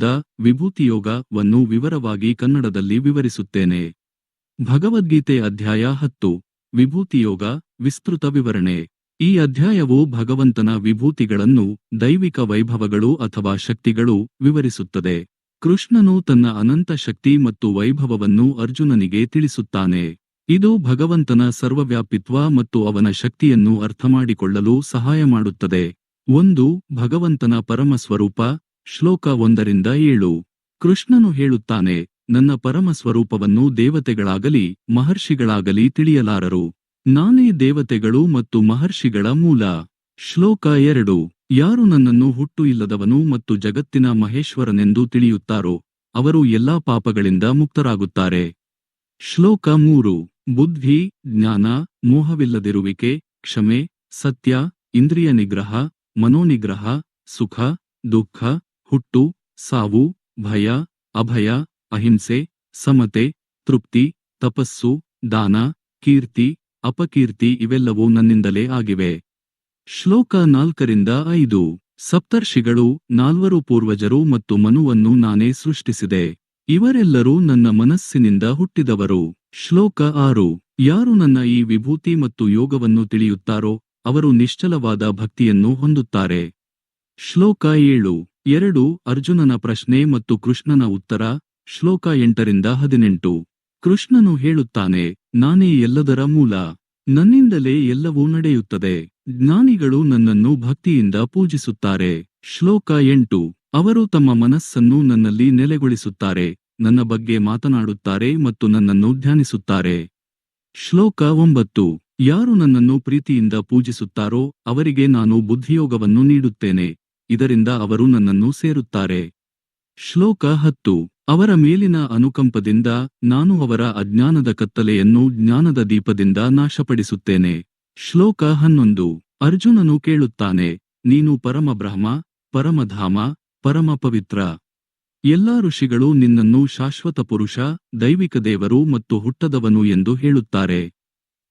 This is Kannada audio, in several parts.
ಪದ ವಿಭೂತಿಯೋಗವನ್ನು ವಿವರವಾಗಿ ಕನ್ನಡದಲ್ಲಿ ವಿವರಿಸುತ್ತೇನೆ. ಭಗವದ್ಗೀತೆ ಅಧ್ಯಾಯ ಹತ್ತು. ವಿಭೂತಿಯೋಗ, ವಿಸ್ತೃತ ವಿವರಣೆ. ಈ ಅಧ್ಯಾಯವು ಭಗವಂತನ ವಿಭೂತಿಗಳನ್ನು ದೈವಿಕ ವೈಭವಗಳು ಅಥವಾ ಶಕ್ತಿಗಳು ವಿವರಿಸುತ್ತದೆ. ಕೃಷ್ಣನು ತನ್ನ ಅನಂತ ಶಕ್ತಿ ಮತ್ತು ವೈಭವವನ್ನು ಅರ್ಜುನನಿಗೆ ತಿಳಿಸುತ್ತಾನೆ. ಇದು ಭಗವಂತನ ಸರ್ವವ್ಯಾಪಿತ್ವ ಮತ್ತು ಅವನ ಶಕ್ತಿಯನ್ನು ಅರ್ಥಮಾಡಿಕೊಳ್ಳಲು ಸಹಾಯ ಮಾಡುತ್ತದೆ. ಒಂದು, ಭಗವಂತನ ಪರಮ ಸ್ವರೂಪ ಶ್ಲೋಕ ಒಂದರಿಂದ ಏಳು. ಕೃಷ್ಣನು ಹೇಳುತ್ತಾನೆ, ನನ್ನ ಪರಮ ಸ್ವರೂಪವನ್ನು ದೇವತೆಗಳಾಗಲಿ, ಮಹರ್ಷಿಗಳಾಗಲಿ ತಿಳಿಯಲಾರರು. ನಾನೇ ದೇವತೆಗಳು ಮತ್ತು ಮಹರ್ಷಿಗಳ ಮೂಲ. ಶ್ಲೋಕ ಎರಡು. ಯಾರು ನನ್ನನ್ನು ಹುಟ್ಟು ಇಲ್ಲದವನು ಮತ್ತು ಜಗತ್ತಿನ ಮಹೇಶ್ವರನೆಂದು ತಿಳಿಯುತ್ತಾರೋ, ಅವರು ಎಲ್ಲಾ ಪಾಪಗಳಿಂದ ಮುಕ್ತರಾಗುತ್ತಾರೆ. ಶ್ಲೋಕ ಮೂರು. ಬುದ್ಧಿ, ಜ್ಞಾನ, ಮೋಹವಿಲ್ಲದಿರುವಿಕೆ, ಕ್ಷಮೆ, ಸತ್ಯ, ಇಂದ್ರಿಯ ನಿಗ್ರಹ, ಮನೋನಿಗ್ರಹ, ಸುಖ, ದುಃಖ ಹುಟ್ಟು, ಸಾವು, ಭಯ, ಅಭಯ, ಅಹಿಂಸೆ, ಸಮತೆ, ತೃಪ್ತಿ, ತಪಸ್ಸು, ದಾನ, ಕೀರ್ತಿ, ಅಪಕೀರ್ತಿ ಇವೆಲ್ಲವೂ ನನ್ನಿಂದಲೇ ಆಗಿವೆ. ಶ್ಲೋಕ ನಾಲ್ಕರಿಂದ ಐದು. ಸಪ್ತರ್ಷಿಗಳು, ನಾಲ್ವರು ಪೂರ್ವಜರು ಮತ್ತು ಮನುವನ್ನು ನಾನೇ ಸೃಷ್ಟಿಸಿದೆ. ಇವರೆಲ್ಲರೂ ನನ್ನ ಮನಸ್ಸಿನಿಂದ ಹುಟ್ಟಿದವರು. ಶ್ಲೋಕ ಆರು. ಯಾರು ನನ್ನ ಈ ವಿಭೂತಿ ಮತ್ತು ಯೋಗವನ್ನು ತಿಳಿಯುತ್ತಾರೋ, ಅವರು ನಿಶ್ಚಲವಾದ ಭಕ್ತಿಯನ್ನು ಹೊಂದುತ್ತಾರೆ. ಶ್ಲೋಕ ಏಳು. ಎರಡು, ಅರ್ಜುನನ ಪ್ರಶ್ನೆ ಮತ್ತು ಕೃಷ್ಣನ ಉತ್ತರ, ಶ್ಲೋಕ ಎಂಟರಿಂದ ಹದಿನೆಂಟು. ಕೃಷ್ಣನು ಹೇಳುತ್ತಾನೆ, ನಾನೇ ಎಲ್ಲದರ ಮೂಲ. ನನ್ನಿಂದಲೇ ಎಲ್ಲವೂ ನಡೆಯುತ್ತದೆ. ಜ್ಞಾನಿಗಳು ನನ್ನನ್ನು ಭಕ್ತಿಯಿಂದ ಪೂಜಿಸುತ್ತಾರೆ. ಶ್ಲೋಕ ಎಂಟು. ಅವರು ತಮ್ಮ ಮನಸ್ಸನ್ನು ನನ್ನಲ್ಲಿ ನೆಲೆಗೊಳಿಸುತ್ತಾರೆ. ನನ್ನ ಬಗ್ಗೆ ಮಾತನಾಡುತ್ತಾರೆ ಮತ್ತು ನನ್ನನ್ನು ಧ್ಯಾನಿಸುತ್ತಾರೆ. ಶ್ಲೋಕ ಒಂಬತ್ತು. ಯಾರು ನನ್ನನ್ನು ಪ್ರೀತಿಯಿಂದ ಪೂಜಿಸುತ್ತಾರೋ ಅವರಿಗೆ ನಾನು ಬುದ್ಧಿಯೋಗವನ್ನು ನೀಡುತ್ತೇನೆ. ಇದರಿಂದ ಅವರು ನನ್ನನ್ನು ಸೇರುತ್ತಾರೆ. ಶ್ಲೋಕ ಹತ್ತು. ಅವರ ಮೇಲಿನ ಅನುಕಂಪದಿಂದ ನಾನು ಅವರ ಅಜ್ಞಾನದ ಕತ್ತಲೆಯನ್ನು ಜ್ಞಾನದ ದೀಪದಿಂದ ನಾಶಪಡಿಸುತ್ತೇನೆ. ಶ್ಲೋಕ ಹನ್ನೊಂದು. ಅರ್ಜುನನು ಕೇಳುತ್ತಾನೆ, ನೀನು ಪರಮಬ್ರಹ್ಮ, ಪರಮಧಾಮ ಪರಮ ಪವಿತ್ರ ಎಲ್ಲಾ ಋಷಿಗಳು ನಿನ್ನನ್ನು ಶಾಶ್ವತ ಪುರುಷ, ದೈವಿಕ ದೇವರು ಮತ್ತು ಹುಟ್ಟದವನು ಎಂದು ಹೇಳುತ್ತಾರೆ.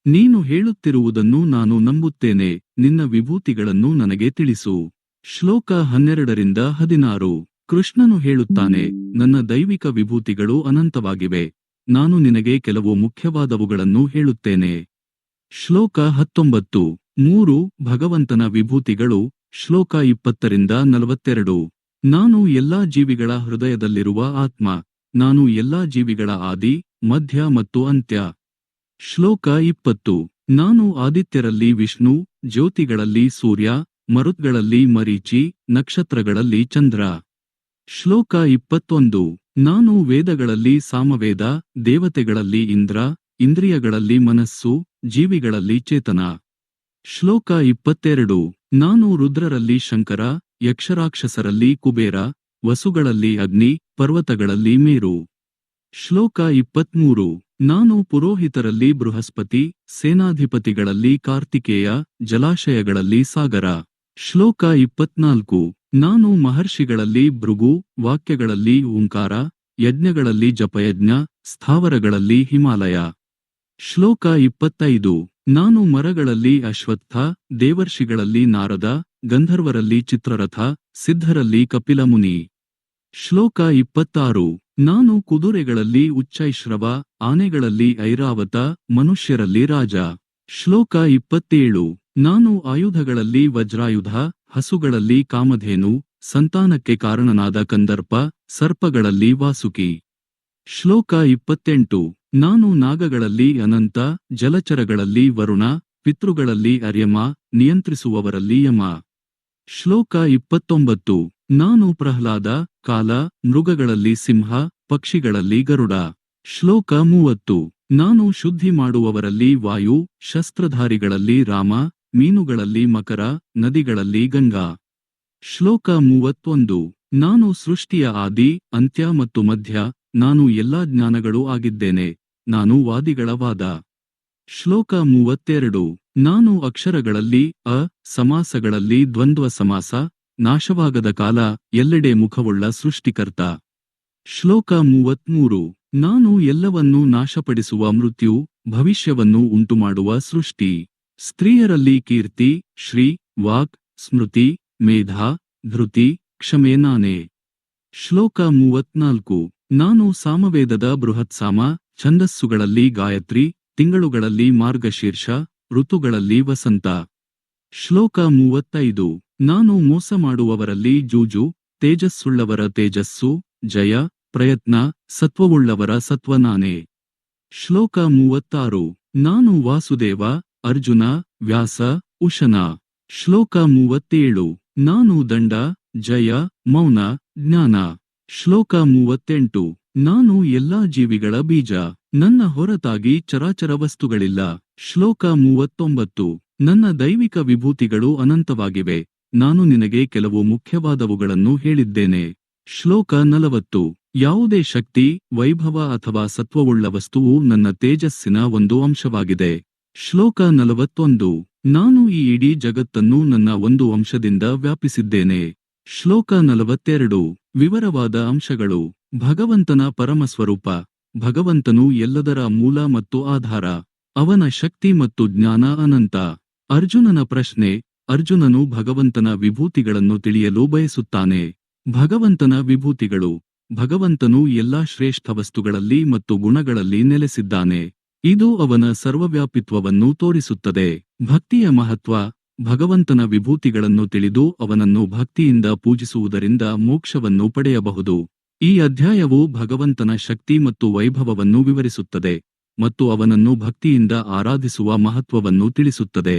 ನೀನು ಹೇಳುತ್ತಿರುವುದನ್ನು ನಾನು ನಂಬುತ್ತೇನೆ, ನಿನ್ನ ವಿಭೂತಿಗಳನ್ನು ನನಗೆ ತಿಳಿಸು. ಶ್ಲೋಕ ಹನ್ನೆರಡರಿಂದ ಹದಿನಾರು. ಕೃಷ್ಣನು ಹೇಳುತ್ತಾನೆ, ನನ್ನ ದೈವಿಕ ವಿಭೂತಿಗಳು ಅನಂತವಾಗಿವೆ. ನಾನು ನಿನಗೆ ಕೆಲವು ಮುಖ್ಯವಾದವುಗಳನ್ನು ಹೇಳುತ್ತೇನೆ. ಶ್ಲೋಕ ಹತ್ತೊಂಬತ್ತು. ಮೂರು. ಭಗವಂತನ ವಿಭೂತಿಗಳು, ಶ್ಲೋಕ ಇಪ್ಪತ್ತರಿಂದ ನಲವತ್ತೆರಡು. ನಾನು ಎಲ್ಲಾ ಜೀವಿಗಳ ಹೃದಯದಲ್ಲಿರುವ ಆತ್ಮ, ನಾನು ಎಲ್ಲಾ ಜೀವಿಗಳ ಆದಿ, ಮಧ್ಯ ಮತ್ತು ಅಂತ್ಯ. ಶ್ಲೋಕ ಇಪ್ಪತ್ತು. ನಾನು ಆದಿತ್ಯರಲ್ಲಿ ವಿಷ್ಣು, ಜ್ಯೋತಿಗಳಲ್ಲಿ ಸೂರ್ಯ ಮರುತ್ಗಳಲ್ಲಿ ಮರೀಚಿ, ನಕ್ಷತ್ರಗಳಲ್ಲಿ ಚಂದ್ರ. ಶ್ಲೋಕ ಇಪ್ಪತ್ತೊಂದು. ನಾನು ವೇದಗಳಲ್ಲಿ ಸಾಮವೇದ, ದೇವತೆಗಳಲ್ಲಿ ಇಂದ್ರ, ಇಂದ್ರಿಯಗಳಲ್ಲಿ ಮನಸ್ಸು, ಜೀವಿಗಳಲ್ಲಿ ಚೇತನ. ಶ್ಲೋಕ ಇಪ್ಪತ್ತೆರಡು. ನಾನು ರುದ್ರರಲ್ಲಿ ಶಂಕರ, ಯಕ್ಷರಾಕ್ಷಸರಲ್ಲಿ ಕುಬೇರ, ವಸುಗಳಲ್ಲಿ ಅಗ್ನಿ, ಪರ್ವತಗಳಲ್ಲಿ ಮೇರು. ಶ್ಲೋಕ ಇಪ್ಪತ್ಮೂರು. ನಾನು ಪುರೋಹಿತರಲ್ಲಿ ಬೃಹಸ್ಪತಿ, ಸೇನಾಧಿಪತಿಗಳಲ್ಲಿ ಕಾರ್ತಿಕೇಯ, ಜಲಾಶಯಗಳಲ್ಲಿ ಸಾಗರ. ಶ್ಲೋಕ ಇಪ್ಪತ್ನಾಲ್ಕು. ನಾನು ಮಹರ್ಷಿಗಳಲ್ಲಿ, ಭೃಗು, ವಾಕ್ಯಗಳಲ್ಲಿ, ಓಂಕಾರ, ಯಜ್ಞಗಳಲ್ಲಿ, ಜಪಯಜ್ಞ, ಸ್ಥಾವರಗಳಲ್ಲಿ, ಹಿಮಾಲಯ. ಶ್ಲೋಕ ಇಪ್ಪತ್ತೈದು. ನಾನು ಮರಗಳಲ್ಲಿ, ಅಶ್ವತ್ಥ, ದೇವರ್ಷಿಗಳಲ್ಲಿ, ನಾರದ, ಗಂಧರ್ವರಲ್ಲಿ, ಚಿತ್ರರಥ, ಸಿದ್ಧರಲ್ಲಿ, ಕಪಿಲಮುನಿ. ಶ್ಲೋಕ ಇಪ್ಪತ್ತಾರು. ನಾನು ಕುದುರೆಗಳಲ್ಲಿ, ಉಚ್ಚೈಶ್ರವ, ಆನೆಗಳಲ್ಲಿ, ಐರಾವತ, ಮನುಷ್ಯರಲ್ಲಿ, ರಾಜ. ಶ್ಲೋಕ ಇಪ್ಪತ್ತೇಳು. ನಾನು ಆಯುಧಗಳಲ್ಲಿ ವಜ್ರಾಯುಧ, ಹಸುಗಳಲ್ಲಿ ಕಾಮಧೇನು, ಸಂತಾನಕ್ಕೆ ಕಾರಣನಾದ ಕಂದರ್ಪ, ಸರ್ಪಗಳಲ್ಲಿ ವಾಸುಕಿ. ಶ್ಲೋಕ ಇಪ್ಪತ್ತೆಂಟು. ನಾನು ನಾಗಗಳಲ್ಲಿ ಅನಂತ, ಜಲಚರಗಳಲ್ಲಿ ವರುಣ, ಪಿತೃಗಳಲ್ಲಿ ಅರ್ಯಮ, ನಿಯಂತ್ರಿಸುವವರಲ್ಲಿ ಯಮ. ಶ್ಲೋಕ ಇಪ್ಪತ್ತೊಂಬತ್ತು. ನಾನು ಪ್ರಹ್ಲಾದ, ಕಾಲ, ಮೃಗಗಳಲ್ಲಿ ಸಿಂಹ, ಪಕ್ಷಿಗಳಲ್ಲಿ ಗರುಡ. ಶ್ಲೋಕ ಮೂವತ್ತು. ನಾನು ಶುದ್ಧಿ ಮಾಡುವವರಲ್ಲಿ ವಾಯು, ಶಸ್ತ್ರಧಾರಿಗಳಲ್ಲಿ ರಾಮ ಮೀನುಗಳಲ್ಲಿ ಮಕರ, ನದಿಗಳಲ್ಲಿ ಗಂಗಾ. ಶ್ಲೋಕ ಮೂವತ್ತೊಂದು. ನಾನು ಸೃಷ್ಟಿಯ ಆದಿ, ಅಂತ್ಯ ಮತ್ತು ಮಧ್ಯ, ನಾನು ಎಲ್ಲಾ ಜ್ಞಾನಗಳೂ ಆಗಿದ್ದೇನೆ, ನಾನು ವಾದಿಗಳ ವಾದ ಶ್ಲೋಕ ಮೂವತ್ತೆರಡು. ನಾನು ಅಕ್ಷರಗಳಲ್ಲಿ, ಅ, ಸಮಾಸಗಳಲ್ಲಿ ದ್ವಂದ್ವ ಸಮಾಸ, ನಾಶವಾಗದ ಕಾಲ, ಎಲ್ಲೆಡೆ ಮುಖವುಳ್ಳ ಸೃಷ್ಟಿಕರ್ತ. ಶ್ಲೋಕ ಮೂವತ್ಮೂರು. ನಾನು ಎಲ್ಲವನ್ನೂ ನಾಶಪಡಿಸುವ ಮೃತ್ಯು, ಭವಿಷ್ಯವನ್ನು ಉಂಟುಮಾಡುವ ಸೃಷ್ಟಿ. ಸ್ತ್ರೀಯರಲ್ಲಿ ಕೀರ್ತಿ, ಶ್ರೀ, ವಾಕ್, ಸ್ಮೃತಿ, ಮೇಧಾ, ಧೃತಿ ಕ್ಷಮೆ ನಾನೇ ಶ್ಲೋಕ ಮೂವತ್ನಾಲ್ಕು ನಾನು ಸಾಮವೇದದ ಬೃಹತ್ಸಾಮ, ಛಂದಸ್ಸುಗಳಲ್ಲಿ ಗಾಯತ್ರಿ, ತಿಂಗಳುಗಳಲ್ಲಿ ಮಾರ್ಗಶೀರ್ಷ, ಋತುಗಳಲ್ಲಿ ವಸಂತ. ಶ್ಲೋಕ ಮೂವತ್ತೈದು. ನಾನು ಮೋಸ ಮಾಡುವವರಲ್ಲಿ ಜೂಜು, ತೇಜಸ್ಸುಳ್ಳವರ ತೇಜಸ್ಸು, ಜಯ, ಪ್ರಯತ್ನ, ಸತ್ವವುಳ್ಳವರ ಸತ್ವನಾನೆ. ಶ್ಲೋಕ ಮೂವತ್ತಾರು. ನಾನು ವಾಸುದೇವ ಅರ್ಜುನ, ವ್ಯಾಸ ಉಶನ ಶ್ಲೋಕ ಮೂವತ್ತೇಳು. ನಾನು ದಂಡ, ಜಯ, ಮೌನ, ಜ್ಞಾನ. ಶ್ಲೋಕ ಮೂವತ್ತೆಂಟು. ನಾನು ಎಲ್ಲಾ ಜೀವಿಗಳ ಬೀಜ. ನನ್ನ ಹೊರತಾಗಿ ಚರಾಚರ ವಸ್ತುಗಳಿಲ್ಲ. ಶ್ಲೋಕ ಮೂವತ್ತೊಂಬತ್ತು. ನನ್ನ ದೈವಿಕ ವಿಭೂತಿಗಳು ಅನಂತವಾಗಿವೆ. ನಾನು ನಿನಗೆ ಕೆಲವು ಮುಖ್ಯವಾದವುಗಳನ್ನು ಹೇಳಿದ್ದೇನೆ. ಶ್ಲೋಕ ನಲವತ್ತು. ಯಾವುದೇ ಶಕ್ತಿ, ವೈಭವ ಅಥವಾ ಸತ್ವವುಳ್ಳ ವಸ್ತುವು ನನ್ನ ತೇಜಸ್ಸಿನ ಒಂದು ಅಂಶವಾಗಿದೆ. ಶ್ಲೋಕ ನಲವತ್ತೊಂದು. ನಾನು ಈ ಇಡೀ ಜಗತ್ತನ್ನು ನನ್ನ ಒಂದು ಅಂಶದಿಂದ ವ್ಯಾಪಿಸಿದ್ದೇನೆ. ಶ್ಲೋಕ ನಲವತ್ತೆರಡು. ವಿವರವಾದ ಅಂಶಗಳು. ಭಗವಂತನ ಪರಮಸ್ವರೂಪ. ಭಗವಂತನು ಎಲ್ಲದರ ಮೂಲ ಮತ್ತು ಆಧಾರ. ಅವನ ಶಕ್ತಿ ಮತ್ತು ಜ್ಞಾನ ಅನಂತ. ಅರ್ಜುನನ ಪ್ರಶ್ನೆ. ಅರ್ಜುನನು ಭಗವಂತನ ವಿಭೂತಿಗಳನ್ನು ತಿಳಿಯಲು ಬಯಸುತ್ತಾನೆ. ಭಗವಂತನ ವಿಭೂತಿಗಳು. ಭಗವಂತನು ಎಲ್ಲಾ ಶ್ರೇಷ್ಠ ವಸ್ತುಗಳಲ್ಲಿ ಮತ್ತು ಗುಣಗಳಲ್ಲಿ ನೆಲೆಸಿದ್ದಾನೆ. ಇದು ಅವನ ಸರ್ವವ್ಯಾಪಿತ್ವವನ್ನು ತೋರಿಸುತ್ತದೆ. ಭಕ್ತಿಯ ಮಹತ್ವ, ಭಗವಂತನ ವಿಭೂತಿಗಳನ್ನು ತಿಳಿದು ಅವನನ್ನು ಭಕ್ತಿಯಿಂದ ಪೂಜಿಸುವುದರಿಂದ ಮೋಕ್ಷವನ್ನು ಪಡೆಯಬಹುದು. ಈ ಅಧ್ಯಾಯವು ಭಗವಂತನ ಶಕ್ತಿ ಮತ್ತು ವೈಭವವನ್ನು ವಿವರಿಸುತ್ತದೆ ಮತ್ತು ಅವನನ್ನು ಭಕ್ತಿಯಿಂದ ಆರಾಧಿಸುವ ಮಹತ್ವವನ್ನು ತಿಳಿಸುತ್ತದೆ.